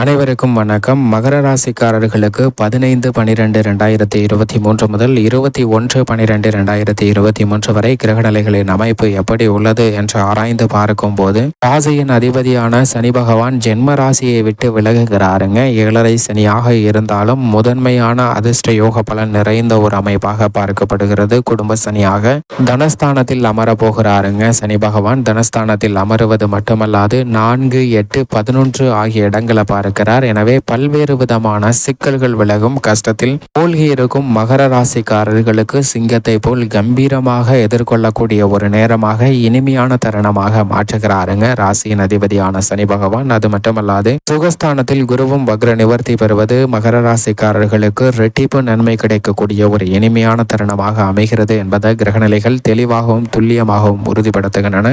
அனைவருக்கும் வணக்கம். மகர ராசிக்காரர்களுக்கு பதினைந்து பனிரெண்டு ரெண்டாயிரத்தி இருபத்தி மூன்று முதல் இருபத்தி ஒன்று பனிரெண்டு ரெண்டாயிரத்தி இருபத்தி மூன்று வரை கிரகநிலைகளின் அமைப்பு எப்படி உள்ளது என்று ஆராய்ந்து பார்க்கும் போது ராசியின் அதிபதியான சனி பகவான் ஜென்ம ராசியை விட்டு விலகுகிறாருங்க. ஏழரை சனியாக இருந்தாலும் முதன்மையான அதிர்ஷ்ட யோக பலன் நிறைந்த ஒரு அமைப்பாக பார்க்கப்படுகிறது. குடும்ப சனியாக தனஸ்தானத்தில் அமர போகிறாருங்க சனி பகவான் தனஸ்தானத்தில் அமருவது மட்டுமல்லாது நான்கு எட்டு பதினொன்று ஆகிய இடங்களை இருக்கிறார் எனவே பல்வேறு விதமான சிக்கல்கள் விலகும் கஷ்டத்தில் மூழ்கி இருக்கும் மகர ராசிக்காரர்களுக்கு சிங்கத்தை போல் கம்பீரமாக எதிர்கொள்ளக்கூடிய ஒரு நேரமாக இனிமையான தருணமாக மாற்றுகிறாருங்க. ராசியின் அதிபதியான சனி பகவான். அது மட்டுமல்லாது சுகஸ்தானத்தில் குருவும் வக்ர நிவர்த்தி பெறுவது மகர ராசிக்காரர்களுக்கு ரெட்டிப்பு நன்மை கிடைக்கக்கூடிய ஒரு இனிமையான தருணமாக அமைகிறது என்பதை கிரகநிலைகள் தெளிவாகவும் துல்லியமாகவும் உறுதிப்படுத்துகின்றன.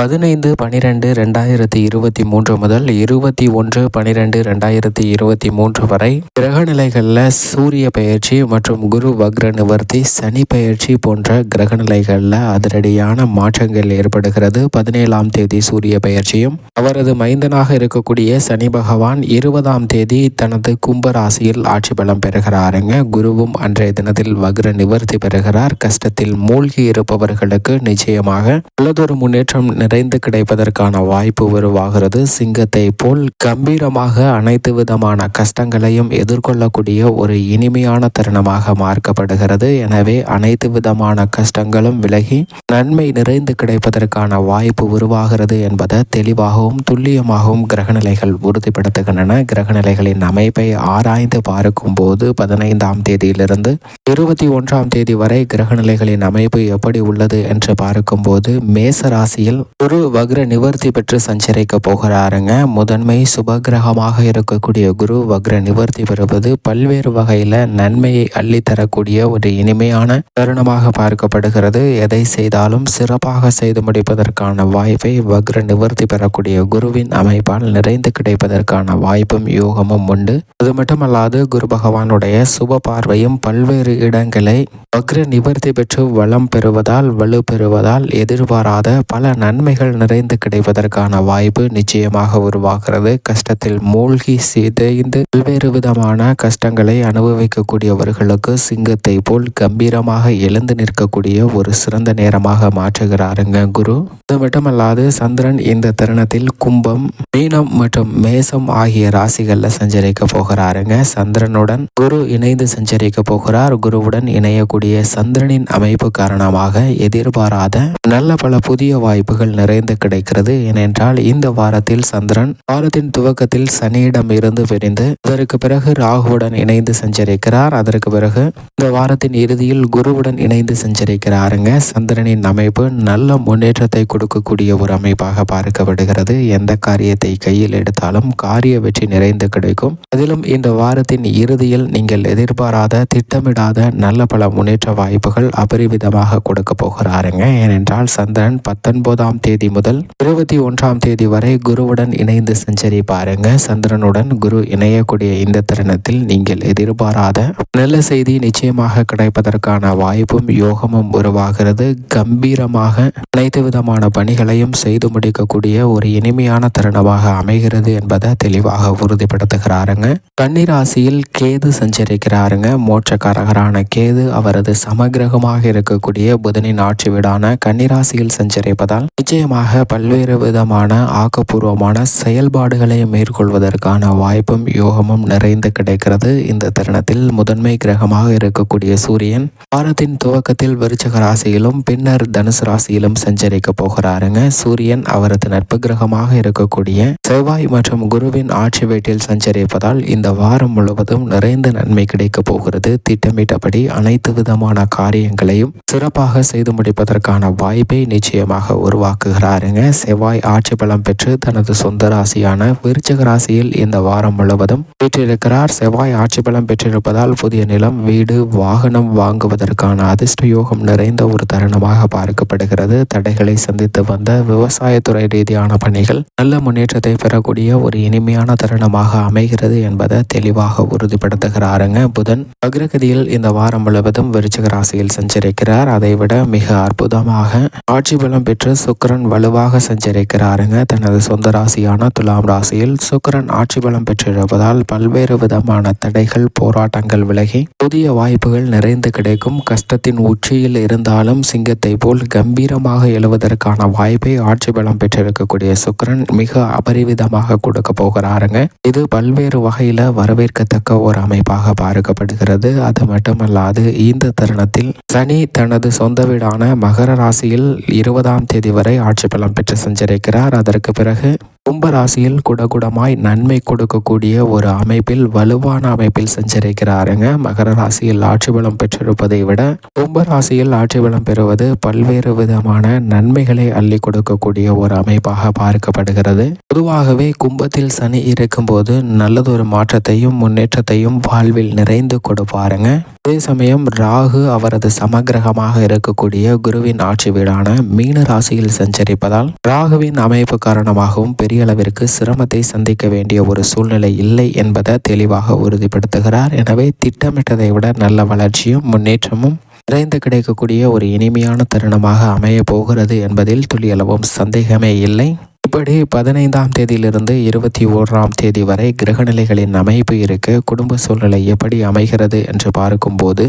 பதினைந்து பனிரெண்டு ரெண்டாயிரத்தி இருபத்தி மூன்று முதல் இருபத்தி ஒன்று பனிரெண்டு ரெண்டாயிரத்தி இருபத்தி மூன்று வரை கிரகநிலைகளில் சூரிய பயிற்சி மற்றும் குரு வக்ர நிவர்த்தி சனி பயிற்சி போன்ற கிரக நிலைகளில் அதிரடியான மாற்றங்கள் ஏற்படுகிறது. பதினேழாம் தேதி சூரிய பயிற்சியும் அவரது மைந்தனாக இருக்கக்கூடிய சனி பகவான் இருபதாம் தேதி தனது கும்ப ராசியில் ஆட்சி பலம் பெறுகிறாருங்க. குருவும் அன்றைய தினத்தில் வக்ர நிவர்த்தி பெறுகிறார். கஷ்டத்தில் மூழ்கி இருப்பவர்களுக்கு நிச்சயமாக நல்லதொரு முன்னேற்றம் நிறைந்து கிடைப்பதற்கான வாய்ப்பு உருவாகிறது. சிங்கத்தை போல் கம்பீரமாக அனைத்து விதமான கஷ்டங்களையும் எதிர்கொள்ளக்கூடிய ஒரு இனிமையான தருணமாக மார்க்கப்படுகிறது. எனவே அனைத்து விதமான கஷ்டங்களும் விலகி நன்மை நிறைந்து கிடைப்பதற்கான வாய்ப்பு உருவாகிறது என்பதை தெளிவாகவும் துல்லியமாகவும் கிரகநிலைகள் உறுதிப்படுத்துகின்றன. கிரகநிலைகளின் அமைப்பை ஆராய்ந்து பார்க்கும் போது பதினைந்தாம் தேதியிலிருந்து இருபத்தி ஒன்றாம் தேதி வரை கிரகநிலைகளின் அமைப்பு எப்படி உள்ளது என்று பார்க்கும்போது மேச ராசியில் குரு வக்ர நிவர்த்தி பெற்று சஞ்சரிக்க போகிறாருங்க. முதன்மை சுபகிரகமாக இருக்கக்கூடிய குரு வக்ர நிவர்த்தி பெறுவது பல்வேறு வகையில நன்மையை அள்ளித்தரக்கூடிய ஒரு இனிமையான தருணமாக பார்க்கப்படுகிறது. எதை செய்தாலும் சிறப்பாக செய்து முடிப்பதற்கான வாய்ப்பை வக்ர நிவர்த்தி பெறக்கூடிய குருவின் அமைப்பால் நிறைந்து கிடைப்பதற்கான வாய்ப்பும் யோகமும் உண்டு. அது மட்டுமல்லாது குரு பகவானுடைய சுப பார்வையும் பல்வேறு இடங்களை வக்ர நிவர்த்தி பெற்று வளம் பெறுவதால் வலு பெறுவதால் எதிர்பாராத பல நன்மை நன்மைகள் நிறைந்து கிடைப்பதற்கான வாய்ப்பு நிச்சயமாக உருவாகிறது. கஷ்டத்தில் மூழ்கி சிதைந்து பல்வேறு விதமான கஷ்டங்களை அனுபவிக்கக்கூடியவர்களுக்கு சிங்கத்தை போல் கம்பீரமாக எழுந்து நிற்கக்கூடிய ஒரு சிறந்த நேரமாக மாற்றுகிறாருங்க குரு. அது மட்டுமல்லாது சந்திரன் இந்த தருணத்தில் கும்பம் மீனம் மற்றும் மேசம் ஆகிய ராசிகளில் சஞ்சரிக்க போகிறாருங்க. சந்திரனுடன் குரு இணைந்து சஞ்சரிக்க போகிறார். குருவுடன் இணையக்கூடிய சந்திரனின் அமைப்பு காரணமாக எதிர்பாராத நல்ல பல புதிய வாய்ப்புகள் நிறைந்து கிடைக்கிறது. ஏனென்றால் இந்த வாரத்தில் சந்திரன் வாரத்தின் துவக்கத்தில் சனியிடம் இருந்து பிரிந்து அதற்கு பிறகு ராகுவுடன் இணைந்து சஞ்சரிக்கிறார். அதற்கு பிறகு இந்த வாரத்தின் இறுதியில் குருவுடன் இணைந்து சஞ்சரிக்கிறாருங்க. சந்திரனின் அமைப்பு நல்ல முன்னேற்றத்தை கொடுக்கக்கூடிய ஒரு அமைப்பாக பார்க்கப்படுகிறது. எந்த காரியத்தை கையில் எடுத்தாலும் காரிய வெற்றி நிறைந்து கிடைக்கும். அதிலும் இந்த வாரத்தின் இறுதியில் நீங்கள் எதிர்பாராத திட்டமிடாத நல்ல பல முன்னேற்ற வாய்ப்புகள் அபரிவிதமாக கொடுக்க போகிறாருங்க. ஏனென்றால் சந்திரன் பத்தொன்பதாம் தேதி தேதி முதல் இருபத்தி ஒன்றாம் தேதி வரை குருவுடன் இணைந்து சஞ்சரி பாருங்க. சந்திரனுடன் குரு இணையக்கூடிய இந்த தருணத்தில் நீங்கள் எதிர்பாராத நல்ல செய்தி நிச்சயமாக கிடைப்பதற்கான வாய்ப்பும் யோகமும் உருவாகிறது. கம்பீரமாக அனைத்து விதமான பணிகளையும் செய்து முடிக்கக்கூடிய ஒரு இனிமையான தருணமாக அமைகிறது என்பதை தெளிவாக உறுதிப்படுத்துகிறாருங்க. கன்னிராசியில் கேது சஞ்சரிக்கிறாருங்க. மோட்சக்காரகரான கேது அவரது சமகிரகமாக இருக்கக்கூடிய புதனின் ஆட்சி வீடான கன்னிராசியில் சஞ்சரிப்பதால் நிச்சய நிச்சயமாக பல்வேறு விதமான ஆக்கப்பூர்வமான செயல்பாடுகளை மேற்கொள்வதற்கான வாய்ப்பும் யோகமும் நிறைந்து கிடைக்கிறது. இந்த தருணத்தில் முதன்மை கிரகமாக இருக்கக்கூடிய சூரியன் வாரத்தின் துவக்கத்தில் விருச்சக ராசியிலும் பின்னர் தனுசு ராசியிலும் சஞ்சரிக்க போகிறாருங்க. சூரியன் அவரது நட்பு கிரகமாக இருக்கக்கூடிய செவ்வாய் மற்றும் குருவின் ஆட்சி வீட்டில் சஞ்சரிப்பதால் இந்த வாரம் முழுவதும் நிறைந்த நன்மை கிடைக்க போகிறது. திட்டமிட்டபடி அனைத்து விதமான காரியங்களையும் சிறப்பாக செய்து முடிப்பதற்கான வாய்ப்பை நிச்சயமாக உருவாக்குகிறாருங்க. செவ்வாய் ஆட்சி பலம் பெற்று தனது சொந்த ராசியான விருச்சக ராசியில் இந்த வாரம் முழுவதும் வீற்றிருக்கிறார். செவ்வாய் ஆட்சி பலம் பெற்றிருப்பதால் புதிய நிலம் வீடு வாகனம் வாங்குவதற்கான அதிர்ஷ்ட யோகம் நிறைந்த ஒரு தருணமாக பார்க்கப்படுகிறது. தடைகளை சந்தித்து வந்த விவசாயத்துறை ரீதியான பணிகள் நல்ல முன்னேற்றத்தை பெறக்கூடிய ஒரு இனிமையான தருணமாக அமைகிறது என்பதை தெளிவாக உறுதிப்படுத்துகிறாருங்க. புதன் அக்ரகதியில் இந்த வாரம் முழுவதும் விருச்சக ராசியில் சஞ்சரிக்கிறார். அதைவிட மிக அற்புதமாக ஆட்சி பலம் பெற்று சுக்கர சுக்கரன் வலுவாக சஞ்சரிக்கிறாருங்க. தனது சொந்த ராசியான துலாம் ராசியில் சுக்கிரன் ஆட்சி பலம் பெற்றிருப்பதால் பல்வேறு விதமான தடைகள் போராட்டங்கள் விலகி புதிய வாய்ப்புகள் நிறைந்து கிடைக்கும். கஷ்டத்தின் உச்சியில் இருந்தாலும் சிங்கத்தை போல் கம்பீரமாக எழுவதற்கான வாய்ப்பை ஆட்சி பலம் பெற்றிருக்கக்கூடிய சுக்கிரன் மிக அபரிவிதமாக கொடுக்க போகிறாருங்க. இது பல்வேறு வகையில வரவேற்கத்தக்க ஒரு அமைப்பாக பார்க்கப்படுகிறது. அது மட்டுமல்லாது இந்த தருணத்தில் சனி தனது சொந்த வீடான மகர ராசியில் இருபதாம் தேதி வரை ஆட்சி பலம் பெற்று சஞ்சரிக்கிறார். அதற்கு பிறகு கும்ப ராசியில் குடகுடமாய் நன்மை கொடுக்கக்கூடிய ஒரு அமைப்பில் வலுவான அமைப்பில் சஞ்சரிக்கிறாருங்க. மகர ராசியில் ஆட்சி பலம் பெற்றிருப்பதை விட கும்பராசியில் ஆட்சி பலம் பெறுவது பல்வேறு விதமான நன்மைகளை அள்ளி கொடுக்கக்கூடிய ஒரு அமைப்பாக பார்க்கப்படுகிறது. பொதுவாகவே கும்பத்தில் சனி இருக்கும்போது நல்லதொரு மாற்றத்தையும் முன்னேற்றத்தையும் வாழ்வில் நிறைந்து கொடுப்பாருங்க. அதே சமயம் ராகு அவரது சமகிரகமாக இருக்கக்கூடிய குருவின் ஆட்சி வீடான மீன ராசியில் சஞ்சரிப்பதால் ராகுவின் அமைப்பு காரணமாகவும் பெரிய அளவிற்கு சிரமத்தை சந்திக்க வேண்டிய ஒரு சூழ்நிலை இல்லை என்பதை தெளிவாக உறுதிப்படுத்துகிறார். எனவே திட்டமிட்டதை விட நல்ல வளர்ச்சியும் முன்னேற்றமும் நிறைந்து கிடைக்கக்கூடிய ஒரு இனிமையான தருணமாக அமைய போகிறது என்பதில் துளியளவும் சந்தேகமே இல்லை. இப்படி பதினைந்தாம் தேதியிலிருந்து இருபத்தி ஓராம் தேதி வரை கிரகநிலைகளின் அமைப்பு இருக்கு. குடும்ப சூழ்நிலை எப்படி அமைகிறது என்று பார்க்கும்போது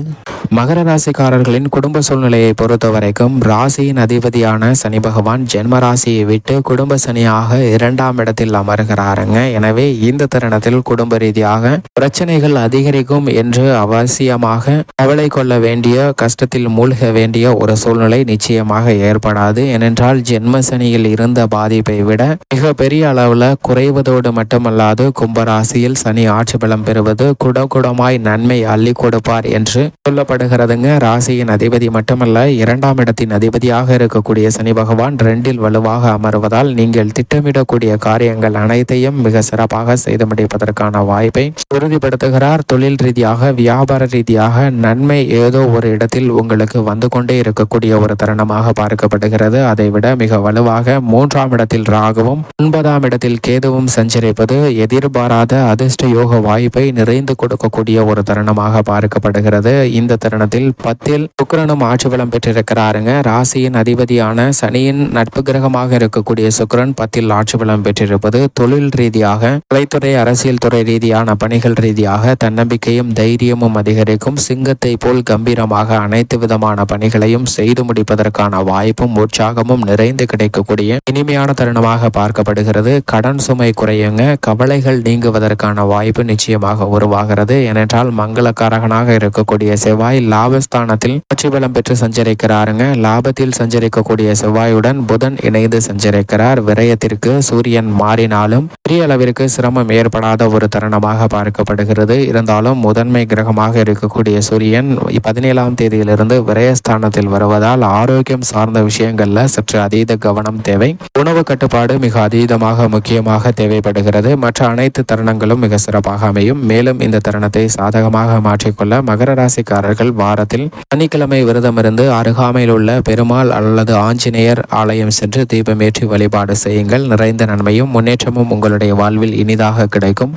மகர ராசிக்காரர்களின் குடும்ப சூழ்நிலையை பொறுத்த வரைக்கும் ராசியின் அதிபதியான சனி பகவான் ஜென்ம ராசியை விட்டு குடும்ப சனியாக இரண்டாம் இடத்தில் அமர்கிறாருங்க. எனவே இந்த தருணத்தில் குடும்ப ரீதியாக பிரச்சனைகள் அதிகரிக்கும் என்று அவசியமாக கவலை கொள்ள வேண்டிய கஷ்டத்தில் மூழ்க வேண்டிய ஒரு சூழ்நிலை நிச்சயமாக ஏற்படாது. ஏனென்றால் ஜென்ம சனியில் இருந்த பாதிப்பை விட மிக பெரிய அளவில் குறைவதோடு மட்டுமல்லாது கும்பராசியில் சனி ஆட்சி பலம் பெறுவது குடகுடமாய் நன்மை அள்ளி கொடுப்பார் என்று சொல்லப்படுகிறதுங்க. ராசியின் அதிபதி மட்டுமல்ல இரண்டாம் இடத்தின் அதிபதியாக இருக்கக்கூடிய சனி பகவான் ரெண்டில் வலுவாக அமர்வதால் நீங்கள் திட்டமிடக்கூடிய காரியங்கள் அனைத்தையும் மிக சிறப்பாக செய்து முடிப்பதற்கான வாய்ப்பை உறுதிப்படுத்துகிறார். தொழில் ரீதியாக வியாபார ரீதியாக நன்மை ஏதோ ஒரு இடத்தில் உங்களுக்கு வந்து கொண்டே இருக்கக்கூடிய ஒரு தருணமாக பார்க்கப்படுகிறது. அதைவிட மிக வலுவாக மூன்றாம் இடத்தில் ஆகவும் ஒன்பதாம் இடத்தில் கேதுவும் சஞ்சரிப்பது எதிர்பாராத அதிர்ஷ்ட யோக வாய்ப்பை நிறைந்து கொடுக்கக்கூடிய ஒரு தருணமாக பார்க்கப்படுகிறது. இந்த தருணத்தில் பத்தில் சுக்கரனும் ஆட்சி பலம் பெற்றிருக்கிறாருங்க. ராசியின் அதிபதியான சனியின் நட்பு கிரகமாக இருக்கக்கூடிய சுக்கரன் பத்தில் ஆட்சி பலம் பெற்றிருப்பது தொழில் ரீதியாக கலைத்துறை அரசியல் துறை ரீதியான பணிகள் ரீதியாக தன்னம்பிக்கையும் தைரியமும் அதிகரிக்கும். சிங்கத்தை போல் கம்பீரமாக அனைத்து விதமான பணிகளையும் செய்து முடிப்பதற்கான வாய்ப்பும் உற்சாகமும் நிறைந்து கிடைக்கக்கூடிய இனிமையான தருணமாக பார்க்கப்படுகிறது. கடன் சுமை குறையுங்க. கவலைகள் நீங்குவதற்கான வாய்ப்பு நிச்சயமாக உருவாகிறது. ஏனென்றால் மங்களக்காரகனாக இருக்கக்கூடிய செவ்வாய் லாபஸ்தானத்தில் ஆட்சி பலம் பெற்று சஞ்சரிக்கிறாருங்க. லாபத்தில் சஞ்சரிக்கக்கூடிய செவ்வாயுடன் புதன் இணைந்து சஞ்சரிக்கிறார். விரயத்திற்கு சூரியன் மாறினாலும் பெரிய அளவிற்கு சிரமம் ஏற்படாத ஒரு தருணமாக பார்க்கப்படுகிறது. இருந்தாலும் முதன்மை கிரகமாக இருக்கக்கூடிய சூரியன் பதினேழாம் தேதியிலிருந்து விரயஸ்தானத்தில் வருவதால் ஆரோக்கியம் சார்ந்த விஷயங்கள்ல சற்று அதீத கவனம் தேவை. உணவு கட்டுப்பாடு மிக அதீதமாக முக்கியமாக தேவைப்படுகிறது. மற்ற அனைத்து தருணங்களும் மிக சிறப்பாக அமையும். மேலும் இந்த தருணத்தை சாதகமாக மாற்றிக்கொள்ள மகர ராசிக்காரர்கள் வாரத்தில் சனிக்கிழமை விரதமிருந்து அருகாமையில் உள்ள பெருமாள் அல்லது ஆஞ்சநேயர் ஆலயம் சென்று தீபமேற்றி வழிபாடு செய்யுங்கள். நிறைந்த நன்மையும் முன்னேற்றமும் உங்களுடைய வாழ்வில் இனிதாக கிடைக்கும்.